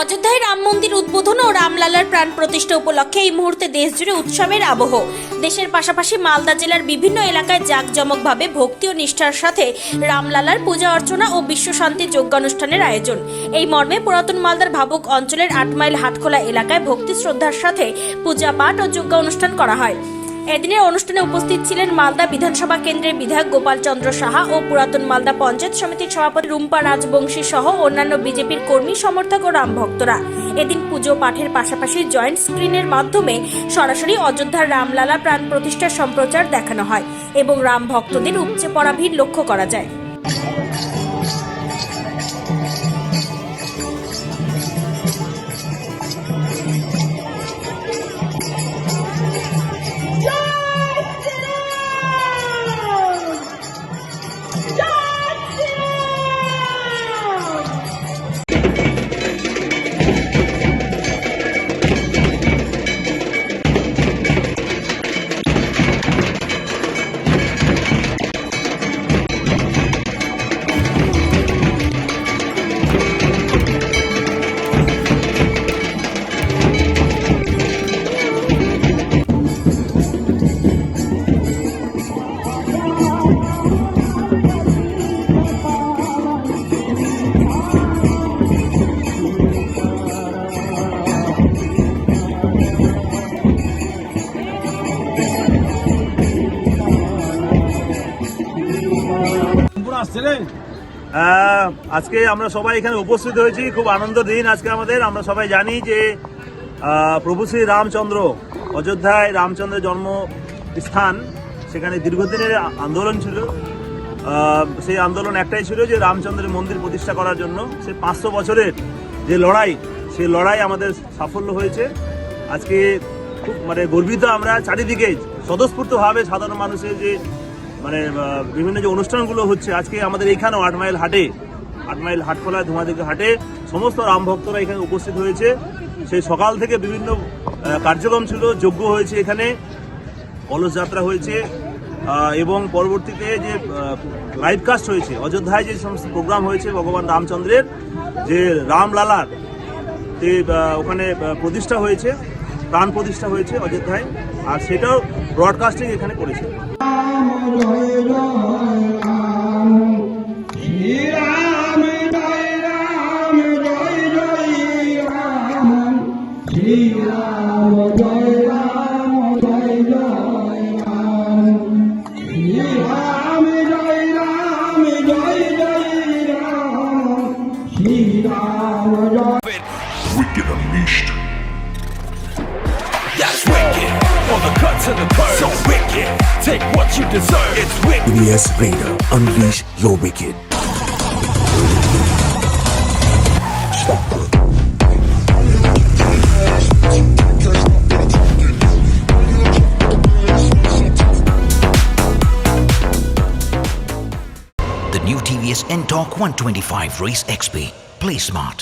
অযোধ্যায় রাম মন্দির উদ্বোধন ও রামলালার প্রাণ প্রতিষ্ঠা উপলক্ষে এই মুহূর্তে দেশ জুড়ে উৎসবের আবহ। দেশের পাশাপাশি মালদা জেলার বিভিন্ন এলাকায় জাঁকজমকভাবে ভক্তি ও নিষ্ঠার সাথে রামলালার পূজা অর্চনা ও বিশ্ব শান্তি যজ্ঞানুষ্ঠানের আয়োজন। এই মর্মে পুরাতন মালদার ভাবুক অঞ্চলের আট মাইল হাটখোলা এলাকায় ভক্তি শ্রদ্ধার সাথে পূজা পাঠ ও যজ্ঞ অনুষ্ঠান করা হয়। এদিনের অনুষ্ঠানে উপস্থিত ছিলেন মালদা বিধানসভা কেন্দ্রের বিধায়ক গোপাল চন্দ্র সাহা ও পুরাতন মালদা পঞ্চায়েত সমিতির সভাপতি রুম্পা রাজবংশী সহ অন্যান্য বিজেপির কর্মী, সমর্থক ও রামভক্তরা। এদিন পুজো পাঠের পাশাপাশি জয়েন্ট স্ক্রিনের মাধ্যমে সরাসরি অযোধ্যার রামলালা প্রাণ প্রতিষ্ঠার সম্প্রচার দেখানো হয় এবং রাম ভক্তদের উপচে পড়া ভিড় লক্ষ্য করা যায়। আজকে আমরা সবাই এখানে উপস্থিত হয়েছি, খুব আনন্দ দিন আজকে আমাদের। আমরা সবাই জানি যে প্রভু শ্রী রামচন্দ্র অযোধ্যায় রামচন্দ্রের জন্ম স্থান সেখানে দীর্ঘদিনের আন্দোলন ছিল। সেই আন্দোলন একটাই ছিল যে রামচন্দ্রের মন্দির প্রতিষ্ঠা করার জন্য। সে পাঁচশো বছরের যে লড়াই, সেই লড়াই আমাদের সাফল্য হয়েছে। আজকে খুব মানে গর্বিত আমরা চারিদিকে স্বতঃস্ফূর্তভাবে সাধারণ মানুষের যে মানে বিভিন্ন যে অনুষ্ঠানগুলো হচ্ছে, আজকে আমাদের এখানেও আট মাইল হাটে, আট মাইল হাটখোলা ধুমাদিকে হাটে সমস্ত রাম ভক্তরা এখানে উপস্থিত হয়েছে। সেই সকাল থেকে বিভিন্ন কার্যক্রম ছিল, যজ্ঞ হয়েছে এখানে কলস যাত্রা হয়েছে এবং পরবর্তীতে যে লাইভ কাস্ট হয়েছে, অযোধ্যায় যে সমস্ত প্রোগ্রাম হয়েছে ভগবান রামচন্দ্রের, যে রামলালার যে ওখানে প্রতিষ্ঠা হয়েছে, প্রাণ প্রতিষ্ঠা হয়েছে অযোধ্যায়, আর সেটাও ব্রডকাস্টিং এখানে করেছে। That's wicked. On the cut to the curve. So wicked. Take what you deserve. It's wicked. Yes, Vader, unleash your wicked. The new TVS N-Torque 125 Race XP. Play smart.